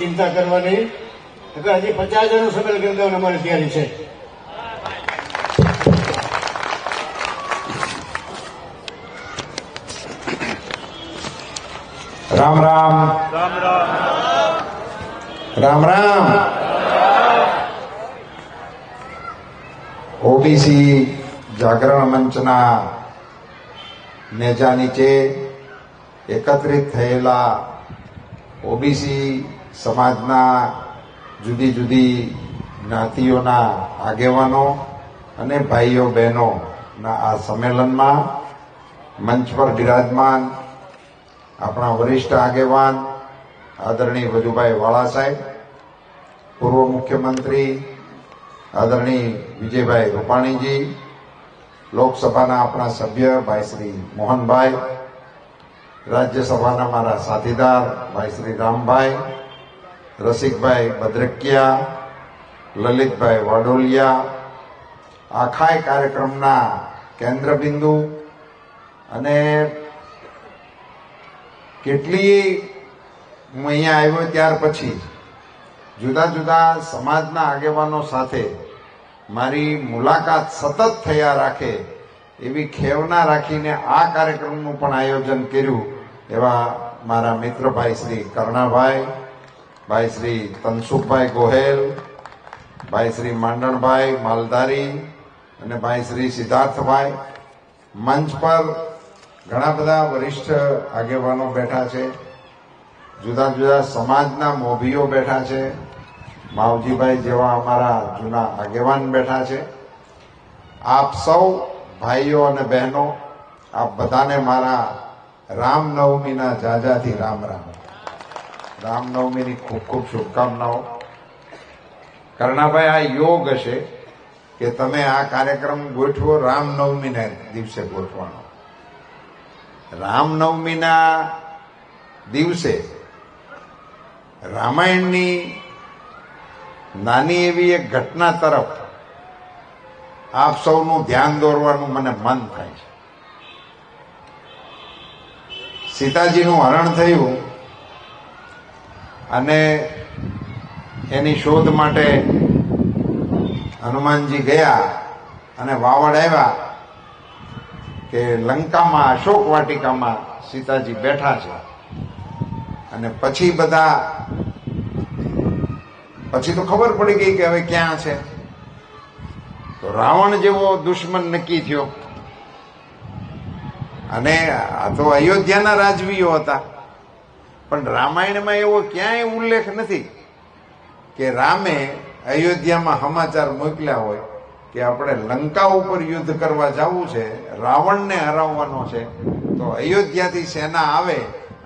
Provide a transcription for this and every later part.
ચિંતા કરવાની. એટલે હજી પચાસ જણનું સમય દેવાની અમારી તૈયારી છે. રામ રામ. રામ રામ. ઓબીસી જાગરણ મંચના નેજા નીચે એકત્રિત થયેલા ઓબીસી સમાજના જુદી જુદી જ્ઞાતિઓના આગેવાનો અને ભાઈઓ બહેનોના આ સંમેલનમાં મંચ પર બિરાજમાન આપણા વરિષ્ઠ આગેવાન આદરણીય વજુભાઈ વાળા સાહેબ, પૂર્વ મુખ્યમંત્રી આદરણીય વિજયભાઈ રૂપાણીજી, લોકસભાના આપણા સભ્ય ભાઈ શ્રી મોહનભાઈ, રાજ્યસભાના મારા સાથીદાર ભાઈ શ્રી રામભાઈ રસિકભાઈ ભદ્રકિયા, લલિતભાઈ વાડોલિયા, આખાય કાર્યક્રમના કેન્દ્રબિંદુ અને કેટલી હું અહીંયા આવ્યો ત્યાર પછી જુદા જુદા સમાજના આગેવાનો સાથે મારી મુલાકાત સતત થયા રાખે એવી ખેવના રાખીને આ કાર્યક્રમનું પણ આયોજન કર્યું એવા મારા મિત્ર ભાઈ શ્રી કરણાભાઈ ભાઈ શ્રી તનસુખભાઈ ગોહેલ ભાઈ શ્રી માંડણભાઈ માલધારી અને ભાઈ શ્રી સિદ્ધાર્થભાઈ મંચ પર ઘણા બધા વરિષ્ઠ આગેવાનો બેઠા છે. જુદા જુદા સમાજના મોભીઓ બેઠા છે. માવજીભાઈ જેવા અમારા જૂના આગેવાન બેઠા છે. આપ સૌ ભાઈઓ અને બહેનો, આપ બધાને મારા રામનવમીના જાજાથી રામ રામ. રામનવમીની ખૂબ ખૂબ શુભકામનાઓ. કર્ણાભાઈ, આ યોગ હશે કે તમે આ કાર્યક્રમ ગોઠવો રામનવમીના દિવસે ગોઠવાનો રામનવમીના દિવસે રામાયણની નાની એવી એક ઘટના તરફ આપ સૌનું ધ્યાન દોરવાનું મને મન થાય છે. સીતાજીનું હરણ થયું. અને એની શોધ માટે હનુમાનજી ગયા અને વાવડ આવ્યા કે લંકામાં, અશોક વાટિકામાં સીતાજી બેઠા છે. અને પછી બધા, પછી તો ખબર પડી ગઈ કે હવે ક્યાં છે. તો રાવણ જેવો દુશ્મન નક્કી થયો. અને આ તો અયોધ્યાના રાજવીઓ હતા. પણ રામાયણમાં એવો ક્યાંય ઉલ્લેખ નથી કે રામે અયોધ્યામાં સમાચાર મોકલ્યા હોય કે આપણે લંકા ઉપર યુદ્ધ કરવા જવું છે, રાવણને હરાવવાનો છે, તો અયોધ્યાથી સેના આવે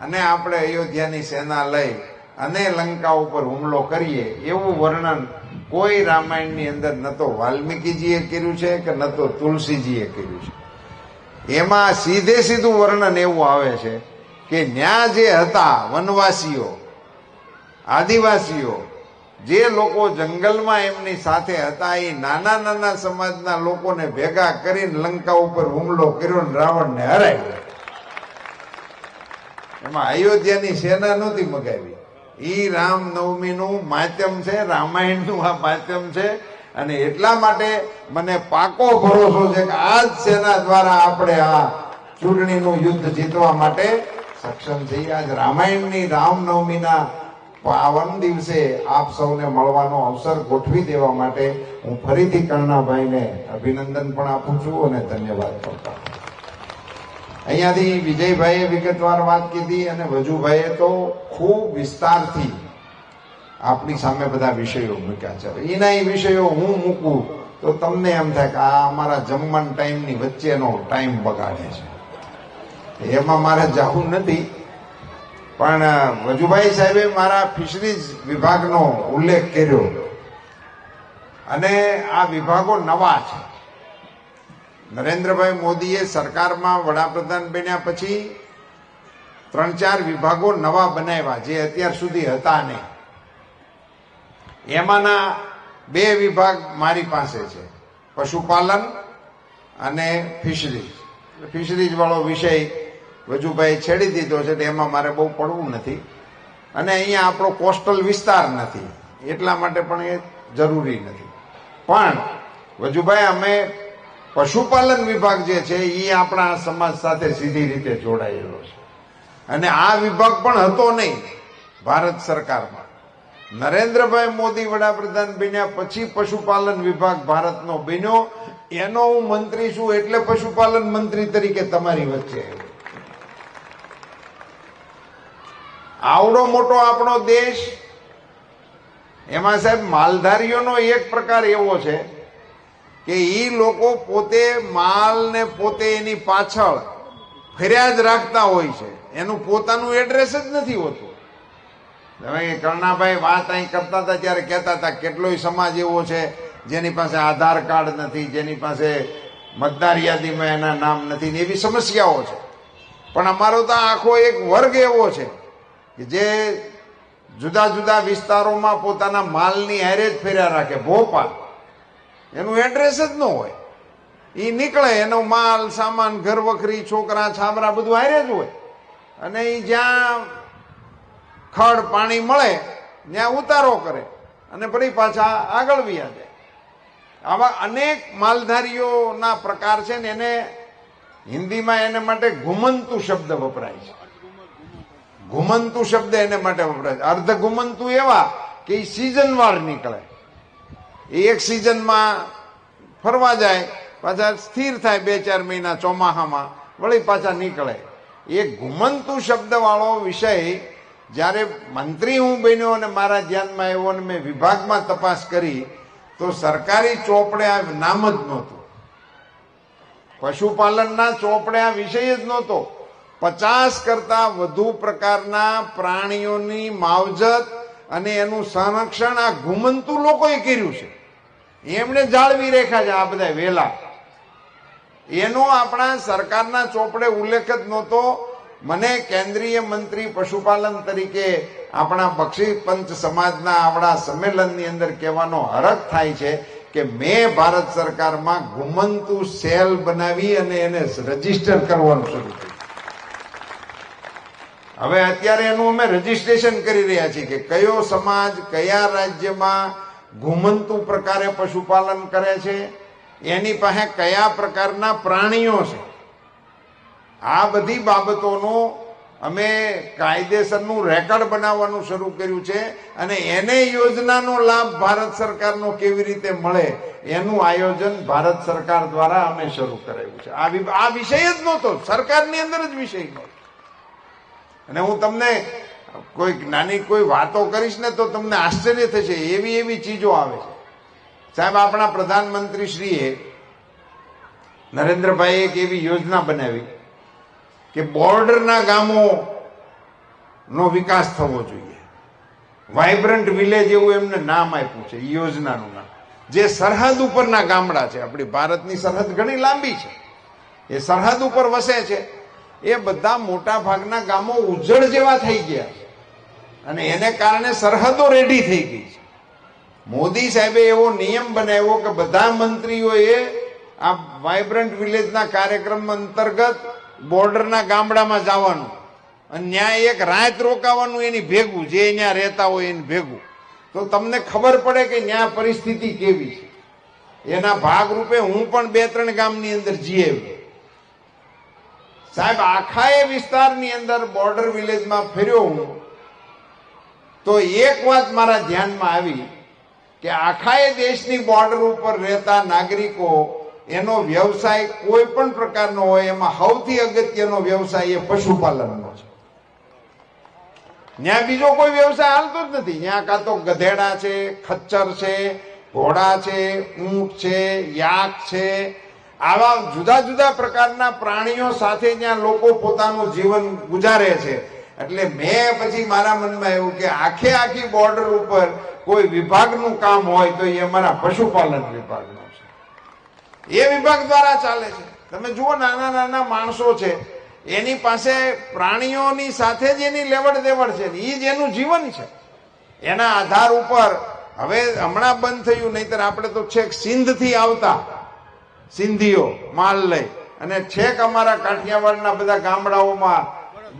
અને આપણે અયોધ્યાની સેના લઈ અને લંકા ઉપર હુમલો કરીએ, એવું વર્ણન કોઈ રામાયણની અંદર ન તો વાલ્મીકીજીએ કર્યું છે કે ન તો તુલસીજીએ કર્યું છે. એમાં સીધે સીધું વર્ણન એવું આવે છે કે ન્યા જે હતા વનવાસીઓ, આદિવાસીઓ, જે લોકો જંગલમાં એમની સાથે હતા, એ નાના નાના સમાજના લોકોને ભેગા કરીને લંકા ઉપર હુમલો કર્યો ને રાવણને હરાવ્યો એમાં અયોધ્યાની સેના નહોતી મગાવી. ઈ રામનવમીનું માધ્યમ છે, રામાયણનું આ માધ્યમ છે, અને એટલા માટે મને પાકો ભરોસો છે કે આ જ સેના દ્વારા આપણે આ ચૂંટણીનું યુદ્ધ જીતવા માટે સક્ષમ થઈ આજ રામાયણની રામનવમીના પાવન દિવસે આપ સૌને મળવાનો અવસર ગોઠવી દેવા માટે હું ફરીથી કર્ણાભાઈને અભિનંદન પણ આપું છું અને ધન્યવાદ પણ અહીંયાથી વિજયભાઈએ વિગતવાર વાત કીધી અને વજુભાઈએ તો ખૂબ વિસ્તારથી આપણી સામે બધા વિષયો મૂક્યા છે. એના એ વિષયો હું મૂકું તો તમને એમ થાય કે આ અમારા જમવાન ટાઈમની વચ્ચેનો ટાઈમ બગાડે છે. એમાં મારે જવું નથી. પણ વજુભાઈ સાહેબે મારા ફિશરીઝ વિભાગનો ઉલ્લેખ કર્યો. અને આ વિભાગો નવા છે. નરેન્દ્રભાઈ મોદીએ સરકારમાં વડાપ્રધાન બન્યા પછી ત્રણ ચાર વિભાગો નવા બનાવ્યા, જે અત્યાર સુધી હતા નહીં. એમાંના બે વિભાગ મારી પાસે છે, પશુપાલન અને ફિશરીઝ. ફિશરીઝ વાળો વિષય વજુભાઈ છેડી દીધો છે એમાં મારે બહુ પડવું નથી. અને અહીંયા આપણો કોસ્ટલ વિસ્તાર નથી. એટલા માટે પણ એ જરૂરી નથી. પણ વજુભાઈ, અમે પશુપાલન વિભાગ જે છે એ આપણા સમાજ સાથે સીધી રીતે જોડાયેલો છે. અને આ વિભાગ પણ હતો નહીં, ભારત સરકારમાં. નરેન્દ્રભાઈ મોદી વડાપ્રધાન બન્યા પછી પશુપાલન વિભાગ ભારતનો બન્યો. એનો હું મંત્રી છું એટલે પશુપાલન મંત્રી તરીકે તમારી વચ્ચે આવ્યો. આવડો મોટો આપણો દેશ, એમાં સાહેબ માલધારીઓનો એક પ્રકાર એવો છે કે એ લોકો પોતે માલને પોતે એની પાછળ ફર્યા જ રાખતા હોય છે. એનું પોતાનું એડ્રેસ જ નથી હોતું. તમે કર્ણાભાઈ વાત અહીં કરતા હતા ત્યારે કહેતા હતા, કેટલોય સમાજ એવો છે જેની પાસે આધાર કાર્ડ નથી, જેની પાસે મતદાર યાદીમાં એના નામ નથી ને એવી સમસ્યાઓ છે. પણ અમારો તો આખો એક વર્ગ એવો છે કે જે જુદા જુદા વિસ્તારોમાં પોતાના માલની હેરેજ ફેર્યા રાખે, ભોપાલ. એનું એડ્રેસ જ ન હોય. એ નીકળે, એનો માલ, સામાન, ઘર વખરી, છોકરા, છાબરા, બધું હારે જ હોય. અને એ જ્યાં ખડ, પાણી મળે, ત્યાં ઉતારો કરે અને ફરી પાછા આગળ વ્યા જાય. આવા અનેક માલધારીઓના પ્રકાર છે ને એને હિન્દીમાં એને માટે ઘુમંતુ શબ્દ વપરાય છે. ઘુમંતુ શબ્દ એને માટે વપરાય છે. અર્ધ ઘુમંતુ એવા કે એ સિઝનવાર નીકળે. એ એક સિઝનમાં ફરવા જાય, પાછા સ્થિર થાય બે ચાર મહિના ચોમાહામાં, વળી પાછા નીકળે. એ ઘુમંતુ શબ્દવાળો વિષય જ્યારે મંત્રી હું બન્યો અને મારા ધ્યાનમાં આવ્યો અને મેં વિભાગમાં તપાસ કરી, તો સરકારી ચોપડે આ નામ જ નહોતું. પશુપાલનના ચોપડે આ વિષય જ નહોતો. પચાસ કરતા વધુ પ્રકારના પ્રાણીઓની માવજત અને એનું સંરક્ષણ આ ઘુમંતુ લોકોએ કર્યું છે. એમણે જાળવી રેખા છે આ બધા વેલા. એનો આપણા સરકારના ચોપડે ઉલ્લેખ જ નહોતો. મને કેન્દ્રીય મંત્રી પશુપાલન તરીકે આપણા બક્ષી પંચ સમાજના આપણા સંમેલનની અંદર કહેવાનો હરખ થાય છે કે મેં ભારત સરકારમાં ઘુમંતુ સેલ બનાવી અને એને રજિસ્ટર કરવાનું શરૂ કર્યું. હવે અત્યારે એનું અમે રજીસ્ટ્રેશન કરી રહ્યા છીએ કે કયો સમાજ કયા રાજ્યમાં ઘુમંતુ પ્રકારે પશુપાલન કરે છે, એની પાસે કયા પ્રકારના પ્રાણીઓ છે. આ બધી બાબતોનો અમે કાયદેસરનું રેકર્ડ બનાવવાનું શરૂ કર્યું છે અને એને યોજનાનો લાભ ભારત સરકારનો કેવી રીતે મળે એનું આયોજન ભારત સરકાર દ્વારા અમે શરૂ કરાયું છે. આ વિષય જ નહોતો, સરકારની અંદર જ વિષય નહોતો. અને હું તમને કોઈ નાની કોઈ વાતો કરીશ ને તો તમને આશ્ચર્ય થશે. એવી એવી ચીજો આવે છે. સાહેબ, આપણા પ્રધાનમંત્રી શ્રીએ નરેન્દ્રભાઈએ એક એવી યોજના બનાવી કે બોર્ડરના ગામો નો વિકાસ થવો જોઈએ. વાઇબ્રન્ટ વિલેજ એવું એમને નામ આપ્યું છે યોજનાનું નામ. જે સરહદ ઉપરના ગામડા છે. આપણી ભારતની સરહદ ઘણી લાંબી છે. એ સરહદ ઉપર વસે છે. એ બધા મોટા ભાગના ગામો ઉજ્જડ જેવા થઈ ગયા અને એને કારણે સરહદો રેડી થઈ ગઈ છે. મોદી સાહેબે એવો નિયમ બનાવ્યો કે બધા મંત્રીઓએ આ વાઇબ્રન્ટ વિલેજના કાર્યક્રમ અંતર્ગત બોર્ડરના ગામડામાં જવાનું અને ત્યાં એક રાત રોકાવાનું એની ભેગું, જે ત્યાં રહેતા હોય એને ભેગું. તો તમને ખબર પડે કે ત્યાં પરિસ્થિતિ કેવી છે. એના ભાગરૂપે હું પણ બે ત્રણ ગામની અંદર આવ્યો સાહેબ આખા એ વિસ્તારની અંદર બોર્ડર વિલેજમાં ફેર્યો હું. તો એક વાત મારા ધ્યાનમાં આવી કે આખા એ દેશની બોર્ડર ઉપર રહેતા નાગરિકો, એનો વ્યવસાય કોઈ પણ પ્રકારનો હોય, એમાં સૌથી અગત્યનો વ્યવસાય એ પશુપાલનનો છે. ત્યાં બીજો કોઈ વ્યવસાય હાલતો જ નથી. ત્યાં કાં તો ગધેડા છે, ખચ્ચર છે, ઘોડા છે, ઊંટ છે, યાક છે આવા જુદા જુદા પ્રકારના પ્રાણીઓ સાથે ત્યાં લોકો પોતાનું જીવન ગુજારે છે. એટલે મેં પછી મારા મનમાં એવું કે આખે આખી બોર્ડર ઉપર કોઈ વિભાગનું કામ હોય તો એ અમારા પશુપાલન વિભાગનું છે. એ વિભાગ દ્વારા ચાલે છે. તમે જુઓ નાના નાના માણસો છે, એની પાસે પ્રાણીઓની સાથે જ એની લેવડ દેવડ છે એ જ એનું જીવન છે. એના આધાર ઉપર હવે હમણાં બંધ થયું, નહીતર આપણે તો છેક સિંધથી આવતા સિંધીઓ માલ લઈ અને છેક અમારા કાઠિયાવાડના બધા ગામડાઓમાં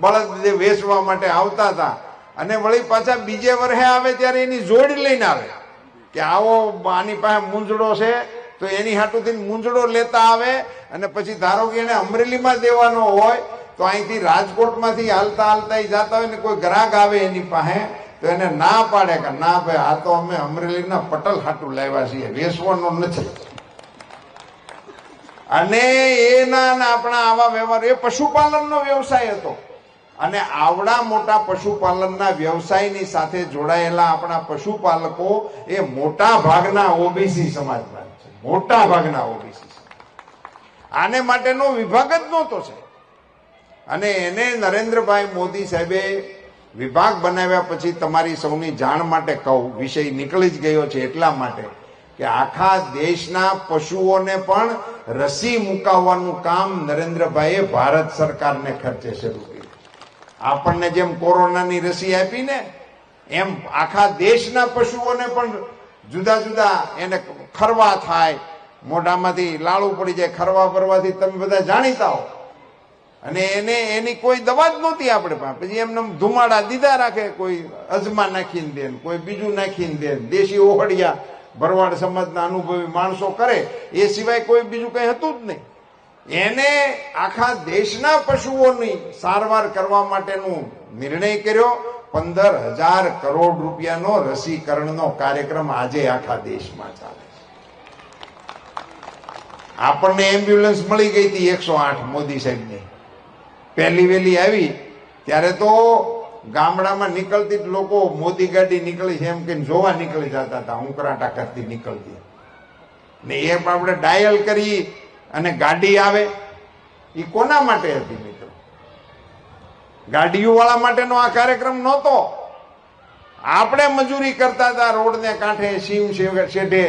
બળદ વેચવા માટે આવતા હતા. અને વળી પાછા બીજે વર્ષે આવે ત્યારે એની જોડી લઈને આવે. કે આવો આની પાસે મૂંઝડો છે, તો એની હાટુથી મૂંઝડો લેતા આવે. અને પછી ધારો કે એને અમરેલીમાં દેવાનો હોય, તો અહીંથી રાજકોટમાંથી હાલતા હાલતા એ જતા હોય ને કોઈ ગ્રાહક આવે એની પાસે, તો એને ના પાડે કે ના ભાઈ, આ તો અમે અમરેલીના પટલ હાટું લાવ્યા છીએ વેસવાનો નથી. અને એના આપણા આવા વ્યવહાર, એ પશુપાલનનો વ્યવસાય હતો. અને આવડા મોટા પશુપાલનના વ્યવસાયની સાથે જોડાયેલા આપણા પશુપાલકો એ મોટા ભાગના ઓબીસી સમાજના છે. મોટા ભાગના ઓબીસી આને માટેનો વિભાગ જ નહોતો છે. અને એને નરેન્દ્રભાઈ મોદી સાહેબે વિભાગ બનાવ્યા પછી તમારી સૌની જાણ માટે કહું, વિષય નીકળી જ ગયો છે એટલા માટે કે આખા દેશના પશુઓને પણ રસી મુકાવવાનું કામ નરેન્દ્રભાઈએ ભારત સરકારને ખર્ચે શરૂ કર્યું. આપણને જેમ કોરોનાની રસી આપી ને, એમ આખા દેશના પશુઓને પણ જુદા જુદા એને ખરવા થાય. મોઢામાંથી લાળું પડી જાય, ખરવા ફરવાથી તમે બધા જાણીતા હો. અને એને એની કોઈ દવા જ નહોતી આપણે પાસે. પછી એમને ધુમાડા દીધા રાખે, કોઈ અજમા નાખીને દે કોઈ બીજું નાખીને દે દેશી ઓહડિયા ભરવાડ સમાજના અનુભવી માણસો કરે, એ સિવાય કોઈ બીજું કઈ હતું જ નહીં. એને આખા દેશના પશુઓની સારવાર કરવા માટેનું નિર્ણય કર્યો, પંદર હજાર કરોડ રૂપિયાનો રસીકરણનો કાર્યક્રમ આજે આખા દેશમાં ચાલે છે. આપણને એમ્બ્યુલન્સ મળી ગઈ હતી એકસો આઠ મોદી સાહેબની. પહેલી વહેલી આવી, ત્યારે તો ગામડામાં નીકળતી લોકો મોદી ગાડી નીકળી છે એમ કહીને જોવા નીકળી જતા હતા, ઉંકરાટા કરતી નીકળતી. ને એ પણ આપણે ડાયલ કરી અને ગાડી આવે. એ કોના માટે હતી મિત્રો? ગાડીઓ વાળા માટેનો આ કાર્યક્રમ નહોતો. આપણે મજૂરી કરતા હતા રોડને કાંઠે, સીમ શેઢે.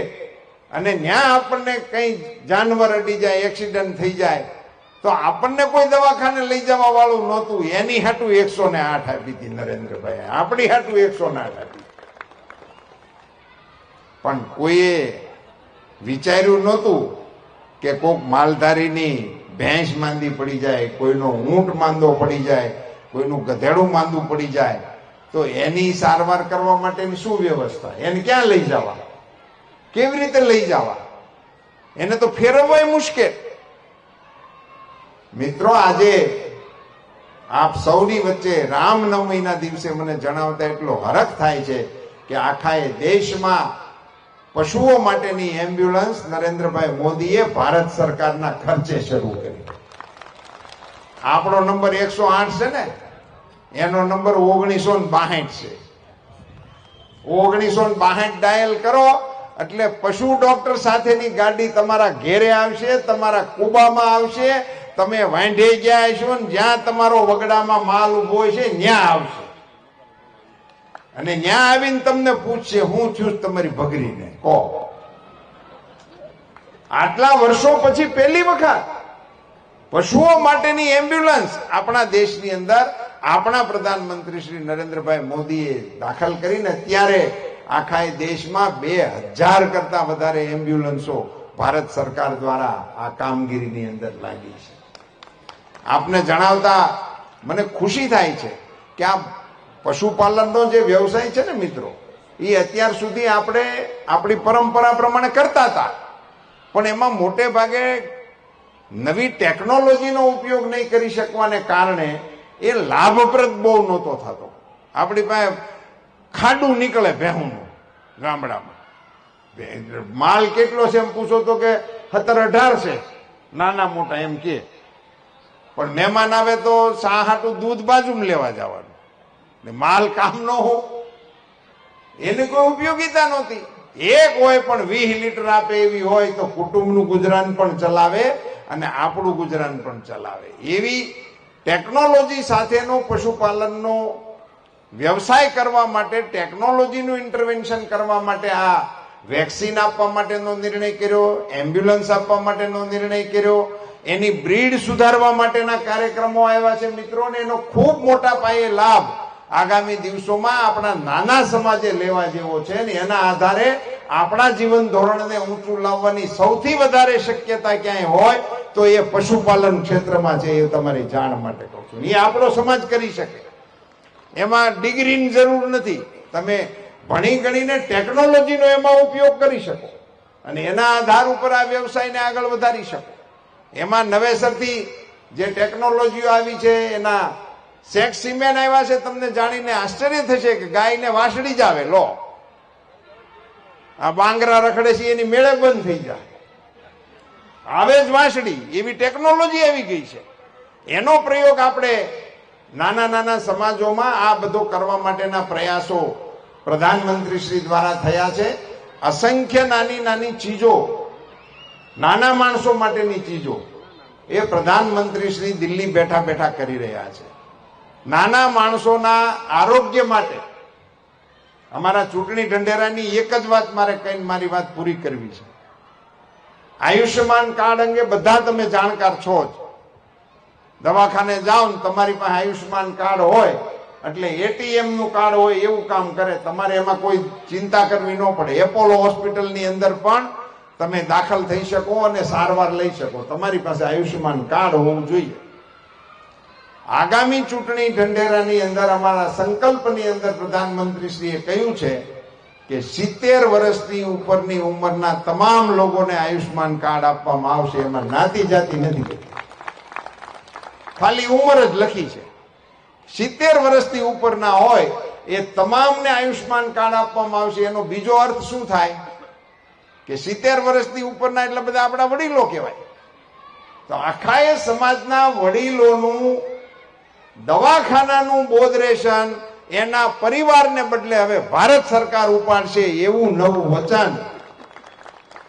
અને ત્યાં આપણને કંઈ જાનવર અડી જાય, એક્સિડન્ટ થઈ જાય. તો આપણને કોઈ દવાખાને લઈ જવા વાળું નહોતું. એની હાટું એકસો ને આઠ આપી હતી નરેન્દ્રભાઈ આપણી હાટું એકસો ને આઠ આપી. પણ કોઈએ વિચાર્યું નહોતું કે કોક માલધારીની ભેંસ માંદી પડી જાય, કોઈનો ઊંટ માંદો પડી જાય, કોઈનું ગધેડું માંદું પડી જાય. તો એની સારવાર કરવા માટેની શું વ્યવસ્થા? એને ક્યાં લઈ જવા? કેવી રીતે લઈ જવા? એને તો ફેરવવાય મુશ્કેલ. મિત્રો, આજે આપ સૌની વચ્ચે રામનવમીના દિવસે મને જણાવતા એટલો હરખ થાય છે કે આખા એ દેશમાં પશુઓ માટેની એમ્બ્યુલન્સ નરેન્દ્રભાઈ મોદીએ ભારત સરકારના ખર્ચે શરૂ કરી. આપણો નંબર એકસો આઠ છે ને? એનો નંબર ઓગણીસો ને છે. ઓગણીસો ને ડાયલ કરો, એટલે પશુ ડોક્ટર સાથેની ગાડી તમારા ઘેરે આવશે, તમારા કુબામાં આવશે તમે વાંઢે ગયા છો ને જ્યાં તમારો વગડામાં માલ ઊભો છે ત્યાં આવશે. અને ત્યાં આવીને તમને પૂછશે, હું છું તમારી ભગરીને. કહો. આટલા વર્ષો પછી પહેલી વખત પશુઓ માટેની એમ્બ્યુલન્સ આપણા દેશની અંદર આપણા પ્રધાનમંત્રી શ્રી નરેન્દ્રભાઈ મોદીએ દાખલ કરીને ત્યારે આખા દેશમાં બે હજાર કરતા વધારે એમ્બ્યુલન્સો ભારત સરકાર દ્વારા આ કામગીરીની અંદર લાગી છે. આપને જણાવતા મને ખુશી થાય છે કે આ પશુપાલનનો જે વ્યવસાય છે ને મિત્રો, એ અત્યાર સુધી આપણે આપણી પરંપરા પ્રમાણે કરતા હતા. પણ એમાં મોટે ભાગે નવી ટેકનોલોજીનો ઉપયોગ નહીં કરી શકવાને કારણે એ લાભપ્રદ બહુ નહોતો થતો. આપણી પાસે ખાડું નીકળે ભેહુંનું ગામડામાં. માલ કેટલો છે એમ પૂછો તો કે સત્તર અઢાર છે. નાના મોટા એમ કે. પણ મહેમાન આવે તો સાહાટું દૂધ બાજુમાં લેવા જવાનું. ને માલ કામ ન હો. એની કોઈ ઉપયોગીતા નહોતી. એક હોય પણ વીસ લીટર આપે એવી હોય તો કુટુંબનું ગુજરાન પણ ચલાવે અને આપણું ગુજરાન પણ ચલાવે. એવી ટેકનોલોજી સાથેનો પશુપાલનનો વ્યવસાય કરવા માટે, ટેકનોલોજીનું ઇન્ટરવેન્શન કરવા માટે આ વેક્સિન આપવા માટેનો નિર્ણય કર્યો, એમ્બ્યુલન્સ આપવા માટેનો નિર્ણય કર્યો એની બ્રીડ સુધારવા માટેના કાર્યક્રમો આવ્યા છે મિત્રો ને એનો ખૂબ મોટા પાયે લાભ આગામી દિવસોમાં આપણા નાના સમાજે લેવા જેવો છે ને એના આધારે આપણા જીવન ધોરણને ઊંચું લાવવાની સૌથી વધારે શક્યતા ક્યાંય હોય તો એ પશુપાલન ક્ષેત્રમાં છે એ તમારી જાણ માટે કહું છું. એ આપણો સમાજ કરી શકે. એમાં ડિગ્રીની જરૂર નથી. તમે ભણી ગણીને ટેકનોલોજીનો એમાં ઉપયોગ કરી શકો અને એના આધાર ઉપર આ વ્યવસાયને આગળ વધારી શકો. એમાં નવેસરથી જે ટેકનોલોજીઓ આવી છે, એના સેક્સ સિમેન આવ્યા છે, તમને જાણીને આશ્ચર્ય થશે કે ગાયને વાસડી જ આવે, લો. આ બાંગરા રખડે છે, એની મેળે બંધ થઈ જાય. આવે જ વાંસળી, એવી ટેકનોલોજી આવી ગઈ છે. એનો પ્રયોગ આપણે નાના નાના સમાજોમાં આ બધો કરવા માટેના પ્રયાસો પ્રધાનમંત્રી શ્રી દ્વારા થયા છે. અસંખ્ય નાની નાની ચીજો નાના માણસો માટેની ચીજો. એ પ્રધાનમંત્રી શ્રી દિલ્હી બેઠા બેઠા કરી રહ્યા છે. નાના માણસોના આરોગ્ય માટે અમારા ચૂંટણી ઢંઢેરાની એક જ વાત મારે કહીને મારી વાત પૂરી કરવી છે. આયુષ્યમાન કાર્ડ અંગે બધા તમે જાણકાર છો જ. દવાખાને જાઓ ને તમારી પાસે આયુષ્યમાન કાર્ડ હોય, એટલે એટીએમનું કાર્ડ હોય એવું કામ કરે. તમારે એમાં કોઈ ચિંતા કરવી ન પડે. એપોલો હોસ્પિટલની અંદર પણ તમે દાખલ થઈ શકો અને સારવાર લઈ શકો. તમારી પાસે આયુષ્યમાન કાર્ડ હોવું જોઈએ. આગામી ચૂંટણી ઢંઢેરાની અંદર અમારા સંકલ્પની અંદર પ્રધાનમંત્રીશ્રીએ કહ્યું છે કે સિત્તેર વર્ષની ઉપરની ઉંમરના તમામ લોકોને આયુષ્યમાન કાર્ડ આપવામાં આવશે. એમાં નાતી જાતિ નથી. ખાલી ઉંમર જ લખી છે. સિત્તેર વર્ષથી ઉપરના હોય એ તમામને આયુષ્યમાન કાર્ડ આપવામાં આવશે. એનો બીજો અર્થ શું થાય? કે સિત્તેર વર્ષથી ઉપરના એટલા બધા આપણા વડીલો કહેવાય. તો આખા એ સમાજના વડીલોનું દવાખાનાનું બોધરેશન એના પરિવારને બદલે હવે ભારત સરકાર ઉપાડશે એવું નવું વચન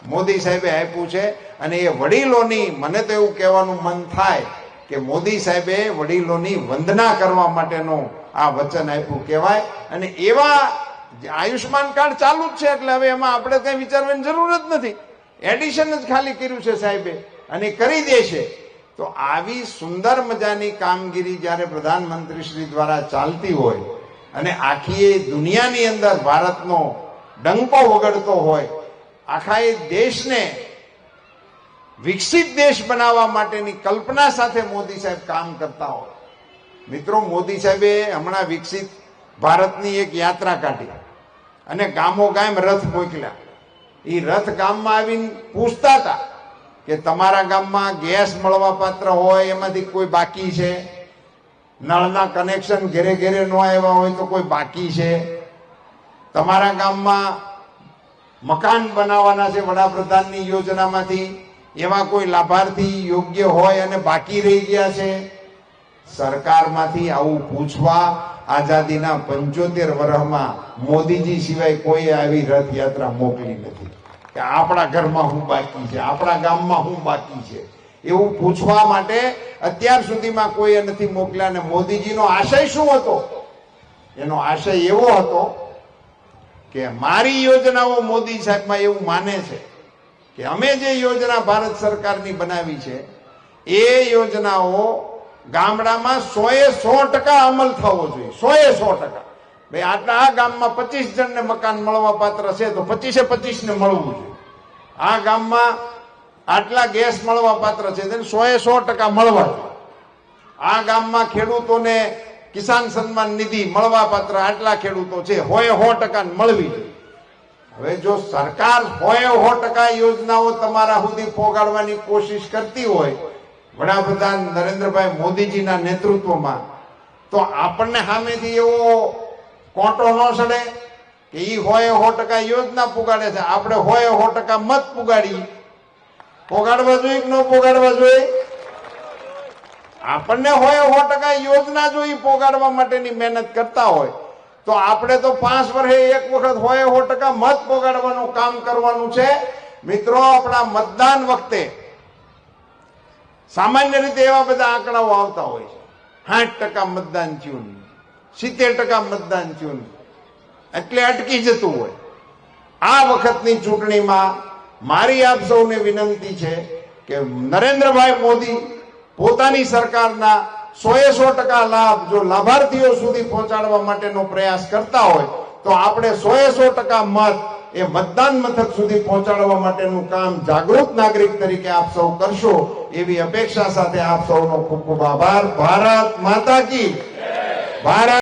મોદી સાહેબે આપ્યું છે. અને એ વડીલોની, મને તો એવું કહેવાનું મન થાય કે મોદી સાહેબે વડીલોની વંદના કરવા માટેનું આ વચન આપ્યું કહેવાય. અને એવા આયુષ્માન કાર્ડ ચાલુ જ છે એટલે હવે એમાં આપણે કઈ વિચારવાની જરૂર જ નથી. એડિશન જ ખાલી કર્યું છે સાહેબે અને કરી દેશે તો આવી સુંદર મજાની કામગીરી જ્યારે પ્રધાનમંત્રી શ્રી દ્વારા ચાલતી હોય અને આખી એ દુનિયાની અંદર ભારતનો ડંકો વગડતો હોય, આખા એ દેશને વિકસિત દેશ બનાવવા માટેની કલ્પના સાથે મોદી સાહેબ કામ કરતા હોય. મિત્રો, મોદી સાહેબે હમણાં વિકસિત ભારતની એક યાત્રા કાઢી. અને ગામો ગામ રથ મોકલ્યા. એ રથ ગામમાં આવીને પૂછતા હતા કે તમારા ગામમાં ગેસ મળવા પાત્ર હોય, એમાંથી કોઈ બાકી છે? નળના કનેક્શન ઘેરે ઘેરે ન આવ્યા હોય તો કોઈ બાકી છે? તમારા ગામમાં મકાન બનાવવાના છે વડાપ્રધાનની યોજનામાંથી? એવા કોઈ લાભાર્થી યોગ્ય હોય અને બાકી રહી ગયા છે? સરકારમાંથી આવું પૂછવા આઝાદીના પંચોતેર વર્ષમાં મોદીજી સિવાય કોઈ આવી રથયાત્રા મોકલી નથી. કે આપણા ઘરમાં હું બાકી છે, આપણા ગામમાં હું બાકી છે. એવું પૂછવા માટે અત્યાર સુધીમાં કોઈએ નથી મોકલ્યા અને મોદીજીનો આશય શું હતો? એનો આશય એવો હતો કે મારી યોજનાઓ મોદી સાહેબમાં એવું માને છે કે અમે જે યોજના ભારત સરકારની બનાવી છે, એ યોજનાઓ ગામડામાં સોએ સો ટકા અમલ થવો જોઈએ. સોએ સો ટકા. ભાઈ, આટલા આ ગામમાં પચીસ જણને મકાન મળવા પાત્ર છે, તો પચીસે પચીસ ને મળવું જોઈએ. આ ગામમાં આટલા ગેસ મળવા પાત્ર છે તેને સોએ સો ટકા મળવા આ ગામમાં ખેડૂતોને કિસાન સન્માન નિધિ મળવા પાત્ર આટલા ખેડૂતો છે, હોય સો ટકા મળવી જોઈએ. હવે જો સરકાર હોય સો ટકા યોજનાઓ તમારા સુધી પહોંચાડવાની કોશિશ કરતી હોય વડાપ્રધાન નરેન્દ્રભાઈ મોદીજીના નેતૃત્વમાં, તો આપણને સામેથી એવો કોટો ન સડે કે એ હોય સો ટકા યોજના પુગાડે છે. આપણે હોય સો ટકા મત પુગાડી પોગાડવા જોઈએ કે ન પોગાડવા જોઈએ? આપણને હોય સો ટકા યોજના જો એ પોગાડવા માટેની મહેનત કરતા હોય. તો આપણે તો પાંચ વર્ષે એક વખત હોય સો ટકા મત પોગાડવાનું કામ કરવાનું છે. મિત્રો, આપણા મતદાન વખતે સામાન્ય રીતે એવા બધા આંકડાઓ આવતા હોય છે. સાઠ ટકા મતદાન થયું સિત્તેર ટકા મતદાન થયું એટલે અટકી જતું હોય. આ વખતની ચૂંટણીમાં મારી આપ સૌને વિનંતી છે કે નરેન્દ્રભાઈ મોદી પોતાની સરકારના સોએ સો ટકા લાભ જો લાભાર્થીઓ સુધી પહોંચાડવા માટેનો પ્રયાસ કરતા હોય, તો આપણે સોએ સો ટકા મત એ મતદાન મથક સુધી પહોંચાડવા માટેનું કામ જાગૃત નાગરિક તરીકે આપ સૌ કરશો. એવી અપેક્ષા સાથે આપ સૌનો ખૂબ ખૂબ આભાર. ભારત માતા કી. ભારત